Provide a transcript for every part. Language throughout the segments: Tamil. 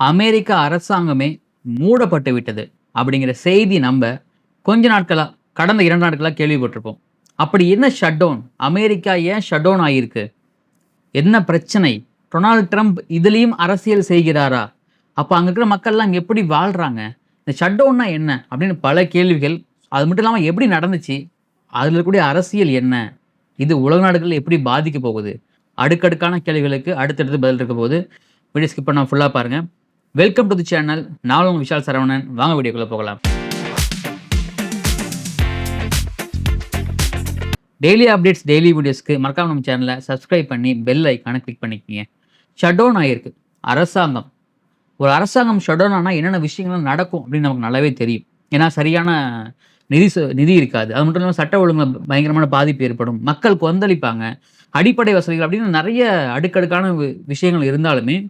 அமெரிக்க அரசாங்கமே மூடப்பட்டு விட்டது அப்படிங்கிற செய்தி நம்ம கொஞ்ச நாட்களாக கடந்த இரண்டு நாட்களாக கேள்விப்பட்டிருப்போம். அப்படி என்ன ஷட் டவுன் அமெரிக்கா ஏன் ஷட் டவுன் ஆகியிருக்கு என்ன பிரச்சனை? டொனால்ட் ட்ரம்ப் இதுலேயும் அரசியல் செய்கிறாரா? அப்போ அங்கே இருக்கிற மக்கள்லாம் அங்கே எப்படி வாழ்கிறாங்க இந்த ஷட் டவுன்னா என்ன? அப்படின்னு பல கேள்விகள். அது மட்டும் இல்லாமல் எப்படி நடந்துச்சு? அதில் இருக்கக்கூடிய அரசியல் என்ன? இது உலக நாடுகளில் எப்படி பாதிக்க போகுது? அடுக்கடுக்கான கேள்விகளுக்கு அடுத்தடுத்து பதில் இருக்க போகுது. வீடியோ ஸ்கிப் பண்ணால் ஃபுல்லாக பாருங்கள் வெல்கம் டு தி சேனல் நான் உங்கள் விஷால் சரவணன். வாங்க வீடியோக்குள்ளே போகலாம். டெய்லி அப்டேட்ஸ் டெய்லி வீடியோஸ்க்கு மறக்காம நம்ம சேனலை சப்ஸ்கிரைப் பண்ணி பெல் ஐக்கானை கிளிக் பண்ணிக்கிங்க. ஷட் டவுன் ஆகிருக்கு அரசாங்கம். ஒரு அரசாங்கம் ஷட் டவுன் ஆனால் என்னென்ன விஷயங்கள்லாம் நடக்கும் அப்படின்னு நமக்கு நல்லாவே தெரியும். ஏன்னா சரியான நிதி சு- நிதி இருக்காது. அது மட்டும் இல்லாமல் சட்ட ஒழுங்கு பயங்கரமான பாதிப்பு ஏற்படும். மக்கள் கொந்தளிப்பாங்க. அடிப்படை வசதிகள் அப்படின்னு நிறைய அடுக்கடுக்கான வி- விஷயங்கள் இருந்தாலுமே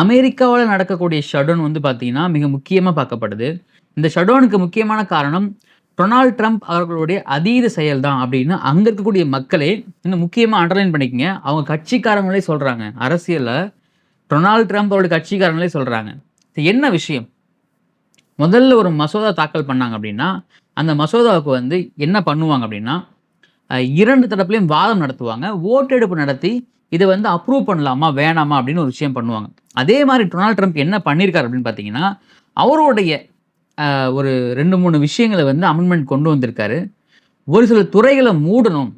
அமெரிக்காவில் நடக்கக்கூடிய ஷடவுன் வந்து பார்த்தீங்கன்னா மிக முக்கியமாக பார்க்கப்படுது. இந்த ஷடவுனுக்கு முக்கியமான காரணம் டொனால்ட் ட்ரம்ப் அவர்களுடைய அதீத செயல் தான் அப்படின்னு அங்கே இருக்கக்கூடிய மக்களே இன்னும் முக்கியமாக அண்டர்லைன் பண்ணிக்கங்க. அவங்க கட்சிக்காரங்களே சொல்கிறாங்க அரசியலில் டொனால்ட் ட்ரம்ப் அவருடைய கட்சிக்காரங்களே சொல்கிறாங்க என்ன விஷயம்? முதல்ல ஒரு மசோதா தாக்கல் பண்ணாங்க அப்படின்னா அந்த மசோதாவுக்கு வந்து என்ன பண்ணுவாங்க அப்படின்னா இரண்டு தரப்புலையும் வாதம் நடத்துவாங்க. ஓட்டெடுப்பு நடத்தி இதை வந்து அப்ரூவ் பண்ணலாமா வேணாமா அப்படின்னு ஒரு விஷயம் பண்ணுவாங்க. அதே மாதிரி டொனால்ட் ட்ரம்ப் என்ன பண்ணியிருக்காரு அப்படின்னு பார்த்தீங்கன்னா அவருடைய ஒரு ரெண்டு மூணு விஷயங்களை வந்து அமெண்ட்மெண்ட் கொண்டு வந்திருக்காரு. ஒரு சில துறைகளை மூடணும்.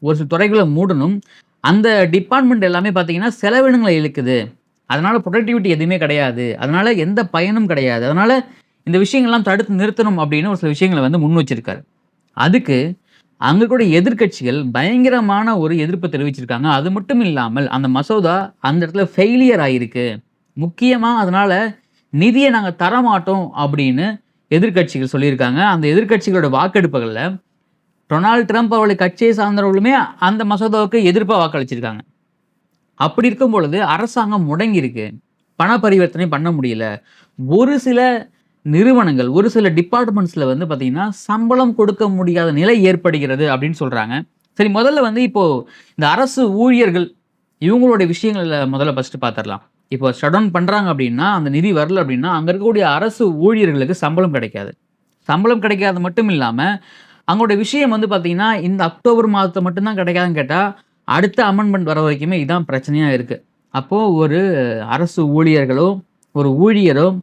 ஒரு சில துறைகளை மூடணும். அந்த டிபார்ட்மெண்ட் எல்லாமே பார்த்தீங்கன்னா செலவினங்களை இழுக்குது. அதனால் ப்ரொடக்டிவிட்டி எதுவுமே கிடையாது. அதனால் எந்த பயனும் கிடையாது. அதனால் இந்த விஷயங்கள்லாம் தடுத்து நிறுத்தணும் அப்படின்னு ஒரு சில விஷயங்களை வந்து முன் வச்சிருக்காரு. அதுக்கு அங்கே கூட எதிர்க்கட்சிகள் பயங்கரமான ஒரு எதிர்ப்பை தெரிவிச்சிருக்காங்க. அது மட்டும் இல்லாமல் அந்த மசோதா அந்த இடத்துல ஃபெயிலியர் ஆகிருக்கு முக்கியமாக அதனால் நிதியை நாங்கள் தரமாட்டோம் அப்படின்னு எதிர்க்கட்சிகள் சொல்லியிருக்காங்க. அந்த எதிர்க்கட்சிகளோட வாக்கெடுப்புகளில் டொனால்ட் ட்ரம்ப் அவளை கட்சியை சார்ந்தவர்களுமே அந்த மசோதாவுக்கு எதிர்ப்பாக வாக்களிச்சிருக்காங்க. அப்படி இருக்கும் பொழுது அரசாங்கம் முடங்கியிருக்கு. பண பரிவர்த்தனை பண்ண முடியல. ஒரு சில நிறுவனங்கள் ஒரு சில டிபார்ட்மெண்ட்ஸில் வந்து பார்த்திங்கன்னா சம்பளம் கொடுக்க முடியாத நிலை ஏற்படுகிறது அப்படின்னு சொல்கிறாங்க சரி முதல்ல வந்து இப்போது இந்த அரசு ஊழியர்கள் இவங்களுடைய விஷயங்களில் முதல்ல ஃபஸ்ட்டு பார்த்துடலாம் இப்போ ஷட் பண்ணுறாங்க அப்படின்னா அந்த நிதி வரல அப்படின்னா அங்கே இருக்கக்கூடிய அரசு ஊழியர்களுக்கு சம்பளம் கிடைக்காது. சம்பளம் கிடைக்காது மட்டும் இல்லாமல் அவங்களுடைய விஷயம் வந்து பார்த்திங்கன்னா இந்த அக்டோபர் மாதத்தை மட்டும்தான் கிடைக்காதுன்னு கேட்டால் அடுத்த அமெண்ட்மெண்ட் வர வரைக்குமே இதுதான் பிரச்சனையாக இருக்குது அப்போது ஒரு அரசு ஊழியர்களோ ஒரு ஊழியரோ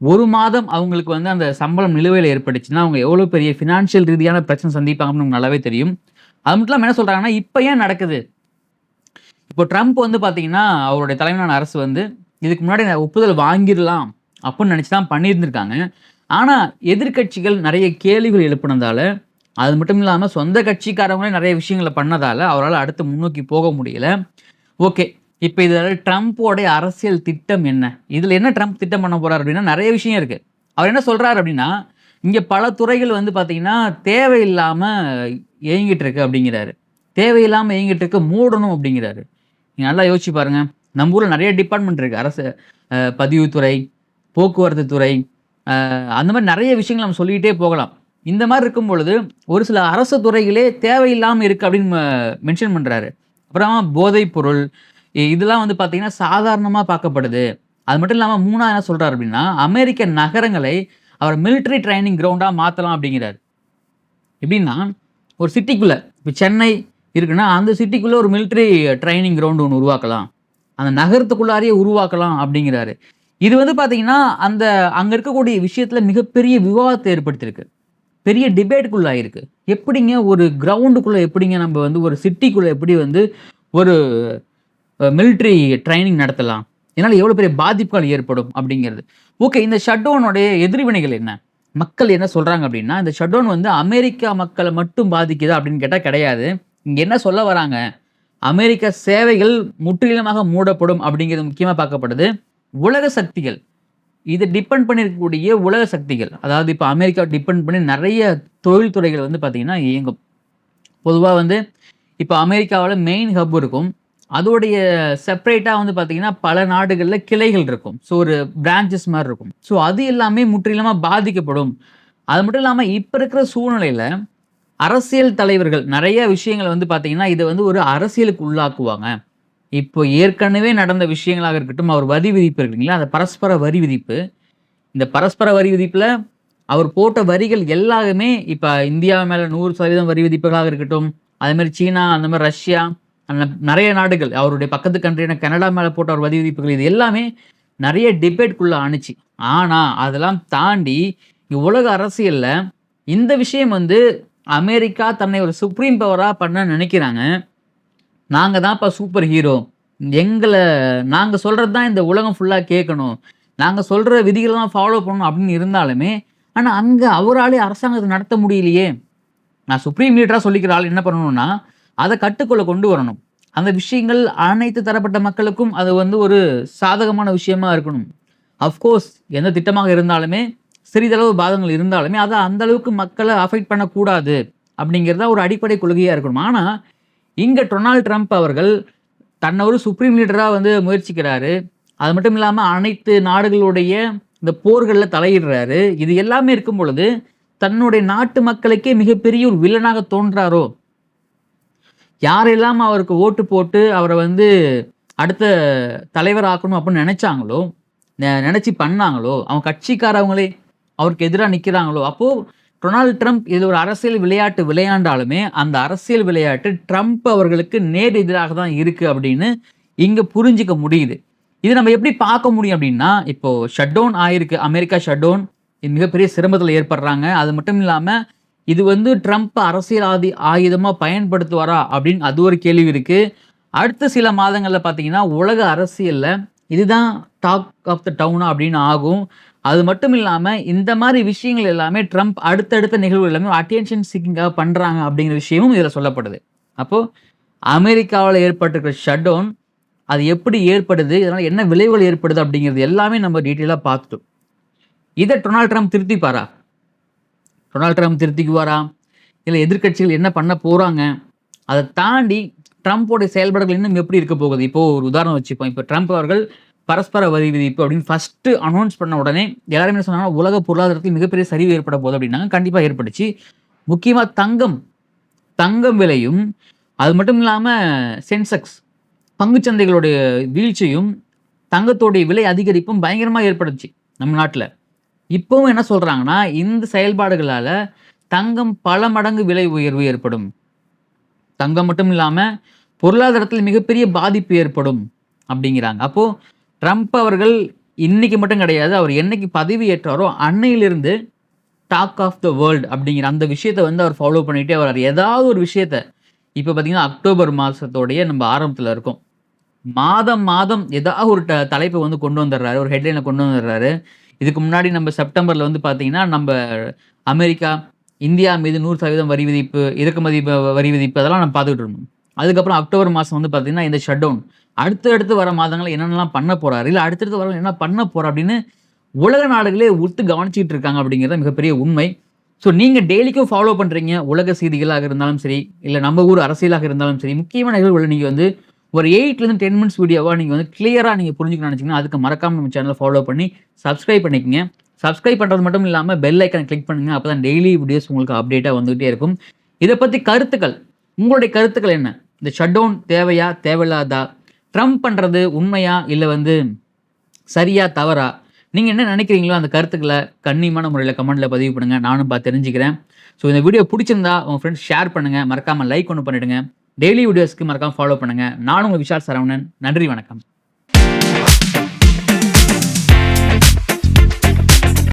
ஒரு மாதம் அவங்களுக்கு வந்து அந்த சம்பளம் நிலுவையில் ஏற்பட்டுச்சுன்னா அவங்க எவ்வளோ பெரிய ஃபினான்ஷியல் ரீதியான பிரச்சனை சந்திப்பாங்கன்னு நல்லாவே தெரியும். அது மட்டும் இல்லாமல் என்ன சொல்கிறாங்கன்னா இப்போ ஏன் நடக்குது? இப்போ ட்ரம்ப் வந்து பார்த்தீங்கன்னா அவருடைய தலைமையிலான அரசு வந்து இதுக்கு முன்னாடி ஒப்புதல் வாங்கிடலாம் அப்படின்னு நினச்சி தான் பண்ணியிருந்திருக்காங்க. ஆனால் எதிர்க்கட்சிகள் நிறைய கேள்விகள் எழுப்பினதால அது மட்டும் இல்லாமல் சொந்த கட்சிக்காரங்களே நிறைய விஷயங்களை பண்ணதால் அவரால் அடுத்து முன்னோக்கி போக முடியல. ஓகே இப்போ இதில் ட்ரம்ப்போடைய அரசியல் திட்டம் என்ன? இதில் என்ன ட்ரம்ப் திட்டம் பண்ண போகிறார் அப்படின்னா நிறைய விஷயம் இருக்குது அவர் என்ன சொல்கிறார் அப்படின்னா இங்கே பல துறைகள் வந்து பார்த்தீங்கன்னா தேவையில்லாமல் இயங்கிட்டு இருக்கு அப்படிங்கிறாரு. தேவையில்லாமல் இயங்கிட்டு இருக்க மூடணும் அப்படிங்கிறாரு. நீங்கள் நல்லா யோசிச்சு பாருங்கள் நம்ம ஊரில் நிறைய டிபார்ட்மெண்ட் இருக்குது அரசு பதிவுத்துறை போக்குவரத்து துறை அந்த மாதிரி நிறைய விஷயங்கள் நம்ம சொல்லிக்கிட்டே போகலாம். இந்த மாதிரி இருக்கும் பொழுது ஒரு சில அரசு துறைகளே தேவையில்லாமல் இருக்குது அப்படின்னு மென்ஷன் பண்ணுறாரு அப்புறமா போதைப்பொருள் இதெல்லாம் வந்து பார்த்தீங்கன்னா சாதாரணமாக பார்க்கப்படுது. அது மட்டும் இல்லாமல் மூணா என்ன சொல்கிறார் அப்படின்னா அமெரிக்க நகரங்களை அவர் மிலிட்ரி ட்ரைனிங் கிரவுண்டாக மாற்றலாம் அப்படிங்கிறார். எப்படின்னா ஒரு சிட்டிக்குள்ளே இப்போ சென்னை இருக்குன்னா அந்த சிட்டிக்குள்ளே ஒரு மிலிட்ரி ட்ரைனிங் கிரவுண்டு ஒன்று உருவாக்கலாம். அந்த நகரத்துக்குள்ளாரையே உருவாக்கலாம் அப்படிங்கிறாரு. இது வந்து பார்த்தீங்கன்னா அந்த அங்கே இருக்கக்கூடிய விஷயத்தில் மிகப்பெரிய விவாதத்தை ஏற்படுத்தியிருக்கு. பெரிய டிபேட்டுக்குள்ளாயிருக்கு எப்படிங்க ஒரு கிரவுண்டுக்குள்ளே எப்படிங்க நம்ம வந்து ஒரு சிட்டிக்குள்ளே எப்படி வந்து ஒரு மிலிட்ரி ட்ரைனிங் நடத்தலாம். இதனால் எவ்வளோ பெரிய பாதிப்புகள் ஏற்படும் அப்படிங்கிறது. ஓகே இந்த ஷட்டவுனுடைய எதிர்வினைகள் என்ன? மக்கள் என்ன சொல்கிறாங்க அப்படின்னா இந்த ஷட் வந்து அமெரிக்கா மக்களை மட்டும் பாதிக்குதா அப்படின்னு கேட்டால் கிடையாது. இங்கே என்ன சொல்ல வராங்க? அமெரிக்க சேவைகள் முற்றிலுமாக மூடப்படும் அப்படிங்கிறது முக்கியமாக பார்க்கப்படுது. உலக சக்திகள். இது டிபெண்ட் பண்ணியிருக்கக்கூடிய உலக சக்திகள். அதாவது இப்போ அமெரிக்கா டிபெண்ட் பண்ணி நிறைய தொழில்துறைகள் வந்து பார்த்திங்கன்னா இயங்கும். பொதுவாக வந்து இப்போ அமெரிக்காவில் மெயின் ஹப் இருக்கும். அதோடைய செப்பரேட்டாக வந்து பார்த்தீங்கன்னா பல நாடுகளில் கிளைகள் இருக்கும். ஸோ ஒரு பிரான்ச்சஸ் மாதிரி இருக்கும். ஸோ அது எல்லாமே முற்றிலுமாக பாதிக்கப்படும். அது மட்டும் இல்லாமல் இப்போ இருக்கிற சூழ்நிலையில் அரசியல் தலைவர்கள் நிறைய விஷயங்கள் வந்து பார்த்தீங்கன்னா இதை வந்து ஒரு அரசியலுக்கு உள்ளாக்குவாங்க. இப்போ ஏற்கனவே நடந்த விஷயங்களாக இருக்கட்டும், அவர் வரி விதிப்பு இருக்கு அந்த பரஸ்பர வரி விதிப்பு. இந்த பரஸ்பர வரி விதிப்பில் அவர் போட்ட வரிகள் எல்லாமே இப்போ இந்தியா மேலே நூறு சதவீதம் வரி விதிப்புகளாக இருக்கட்டும், அதேமாரி சீனா, அந்த மாதிரி ரஷ்யா, நிறைய நாடுகள் அவருடைய பக்கத்து கண்ட்ரியான கனடா மேலே போட்ட ஒரு வரி விதிப்புகள் இது எல்லாமே நிறைய டிபேட்குள்ளே அணுச்சு ஆனால் அதெல்லாம் தாண்டி உலக அரசியலில் இந்த விஷயம் வந்து அமெரிக்கா தன்னை ஒரு சுப்ரீம் பவராக பண்ண நினைக்கிறாங்க நாங்கள் தான் தான்ப்பா சூப்பர் ஹீரோ. எங்களை நாங்கள் சொல்கிறது தான் இந்த உலகம் ஃபுல்லாக கேட்கணும். நாங்கள் சொல்கிற விதிகளை தான் ஃபாலோ பண்ணணும் அப்படின்னு இருந்தாலுமே, ஆனால் அங்கே அவராலே அரசாங்கத்தை நடத்த முடியலையே. நான் சுப்ரீம் லீடராக சொல்லிக்கிற ஆள் என்ன பண்ணணும்னா, அதை கட்டுக்குள்ள கொண்டு வரணும். அந்த விஷயங்கள் அனைத்து தரப்பட்ட மக்களுக்கும் அது வந்து ஒரு சாதகமான விஷயமா இருக்கணும். அஃப்கோர்ஸ் எந்த திட்டமாக இருந்தாலுமே, சிறிதளவு பாதகங்கள் இருந்தாலுமே, அதை அந்த அளவுக்கு அஃபெக்ட் பண்ணக்கூடாது. அப்படிங்கிறதா ஒரு அடிப்படை கொள்கையாக இருக்கணும். ஆனால் இங்கே டொனால்ட் ட்ரம்ப் அவர்கள் தன்னை ஒரு சுப்ரீம் லீடராக வந்து முயற்சிக்கிறாரு. அது மட்டும் இல்லாமல் அனைத்து நாடுகளுடைய இந்த போர்களில் தலையிடுறாரு. இது எல்லாமே இருக்கும் பொழுது, தன்னுடைய நாட்டு மக்களுக்கே மிகப்பெரிய ஒரு வில்லனாக தோன்றாரோ? யாரெல்லாம் அவருக்கு ஓட்டு போட்டு அவரை வந்து அடுத்த தலைவர் ஆக்கணும் அப்படின்னு நினச்சாங்களோ நினச்சி பண்ணாங்களோ, அவங்க கட்சிக்காரவங்களே அவருக்கு எதிராக நிற்கிறாங்களோ அப்போது டொனால்ட் ட்ரம்ப் இது ஒரு அரசியல் விளையாட்டு விளையாண்டாலுமே, அந்த அரசியல் விளையாட்டு ட்ரம்ப் அவர்களுக்கு நேர் எதிராக தான் இருக்குது அப்படின்னு இங்கே புரிஞ்சுக்க முடியுது. இது நம்ம எப்படி பார்க்க முடியும் அப்படின்னா, இப்போ ஷட்டவுன் ஆயிருக்கு. அமெரிக்கா ஷட்டவுன் மிகப்பெரிய சிரமத்தில் ஏற்படுறாங்க. அது மட்டும் இல்லாமல் இது வந்து ட்ரம்ப் அரசியல் ஆதி பயன்படுத்துவாரா? அப்படின்னு அது ஒரு கேள்வி இருக்குது அடுத்த சில மாதங்களில் பார்த்தீங்கன்னா, உலக அரசியலில் இதுதான் டாக் ஆஃப் த டவுனா அப்படின்னு ஆகும். அது மட்டும் இல்லாமல் இந்த மாதிரி விஷயங்கள் எல்லாமே ட்ரம்ப் அடுத்தடுத்த நிகழ்வுகள் எல்லாமே அட்டென்ஷன் சீக்கிங்காக பண்ணுறாங்க அப்படிங்கிற விஷயமும் இதில் சொல்லப்படுது. அப்போது அமெரிக்காவில் ஏற்பட்டிருக்கிற ஷட்டவுன் அது எப்படி ஏற்படுது? இதனால் என்ன விளைவுகள் ஏற்படுது? அப்படிங்கிறது எல்லாமே நம்ம டீட்டெயிலாக பார்த்துட்டோம். இதை டொனால்ட் ட்ரம்ப் திருத்திப்பாரா? டொனால்ட் ட்ரம்ப் திருத்திக்குவாரா? இல்லை எதிர்க்கட்சிகள் என்ன பண்ண போகிறாங்க அதை தாண்டி ட்ரம்ப்போடைய செயல்பாடுகள் இன்னும் எப்படி இருக்க போகுது? இப்போ ஒரு உதாரணம் வச்சுப்போம். இப்போ ட்ரம்ப் அவர்கள் பரஸ்பர வரி விதிப்பு அப்படின்னு ஃபஸ்ட்டு அனௌன்ஸ் பண்ண உடனே எல்லாருமே என்ன சொன்னாங்கன்னா, உலக பொருளாதாரத்தில் மிகப்பெரிய சரிவு ஏற்பட போகுது அப்படின்னாங்க. கண்டிப்பாக ஏற்பட்டுச்சு. முக்கியமாக தங்கம், தங்கம் விலையும், அது மட்டும் இல்லாமல் சென்செக்ஸ் பங்குச்சந்தைகளுடைய வீழ்ச்சியும், தங்கத்தோடைய விலை அதிகரிப்பும் பயங்கரமாக ஏற்பட்டுச்சு நம்ம நாட்டில் இப்போவும் என்ன சொல்கிறாங்கன்னா இந்த செயல்பாடுகளால் தங்கம் பல மடங்கு விலை உயர்வு ஏற்படும். தங்கம் மட்டும் இல்லாமல் பொருளாதாரத்தில் மிகப்பெரிய பாதிப்பு ஏற்படும் அப்படிங்கிறாங்க. அப்போது ட்ரம்ப் அவர்கள் இன்றைக்கி மட்டும் கிடையாது. அவர் என்னைக்கு பதவி ஏற்றாரோ அன்னையிலிருந்து டாக் ஆஃப் த வேர்ல்ட் அப்படிங்கிற அந்த விஷயத்த வந்து அவர் ஃபாலோ பண்ணிட்டே வர்றார் ஏதாவது ஒரு விஷயத்த இப்போ பார்த்தீங்கன்னா, அக்டோபர் மாதத்தோடைய நம்ம ஆரம்பத்தில் இருக்கோம். மாதம், மாதம் ஏதாவது ஒரு ட தலைப்ப வந்து கொண்டு வந்துடுறாரு. ஒரு ஹெட்லைனை கொண்டு வந்துடுறாரு. இதுக்கு முன்னாடி நம்ம செப்டம்பரில் வந்து பார்த்தீங்கன்னா, நம்ம அமெரிக்கா, இந்தியா மீது 100% வரி விதிப்பு, இறக்குமதி வ வரி விதிப்பு அதெல்லாம் நம்ம பார்த்துக்கிட்டு இருந்தோம். அதுக்கப்புறம் அக்டோபர் மாதம் வந்து பார்த்தீங்கன்னா, இந்த ஷட் டவுன். அடுத்து அடுத்து வர மாதங்கள்ல என்னென்னலாம் பண்ண போகிறாரு இல்லை அடுத்தடுத்து வர என்ன பண்ண போகிறா அப்படின்னு உலக நாடுகளே உத்து கவனிச்சிக்கிட்டு இருக்காங்க அப்படிங்கிறது மிகப்பெரிய உண்மை. ஸோ நீங்கள் டெய்லிக்கும் ஃபாலோ பண்ணுறீங்க உலக செய்திகளாக இருந்தாலும் சரி, இல்லை நம்ம ஊர் அரசியலாக இருந்தாலும் சரி, முக்கியமான நிகழ்வுகளை நீங்கள் வந்து ஒரு 8லேருந்து 10 மினிட்ஸ் வீடியோவாக நீங்கள் வந்து கிளியராக நீங்கள் புரிஞ்சுக்கணும்னு நினைச்சீங்கன்னா, அதுக்கு மறக்காம நம்ம சேனலை ஃபாலோ பண்ணி சப்ஸ்கிரைப் பண்ணிக்கங்க. சப்ஸ்கிரைப் பண்றது மட்டும் இல்லாமல் பெல் ஐக்கனை கிளிக் அப்போ தான் டெய்லி வீடியோஸ் உங்களுக்கு அப்டேட்டாக வந்துகிட்டே இருக்கும். இதை பற்றி கருத்துக்கள், உங்களுடைய கருத்துக்கள் என்ன? இந்த ஷட் டவுன் தேவையா? தேவையில்லாதா ட்ரம்ப் பண்ணுறது உண்மையா? இல்லை வந்து சரியா? தவறா? நீங்கள் என்ன நினைக்கிறீங்களோ அந்த கருத்துக்களை கண்ணியமான முறையில் கமெண்ட்டில் பதிவு பண்ணுங்கள் நானும் பார்த்து தெரிஞ்சுக்கிறேன். ஸோ இந்த வீடியோ பிடிச்சிருந்தா உங்கள் ஃப்ரெண்ட்ஸ் ஷேர் பண்ணுங்கள் மறக்காமல் லைக் ஒன்று பண்ணிவிடுங்க டெய்லி வீடியோஸ்க்கு மறக்காம ஃபாலோ பண்ணுங்க. நான் உங்கள் விஷால் சரவணன். நன்றி, வணக்கம்.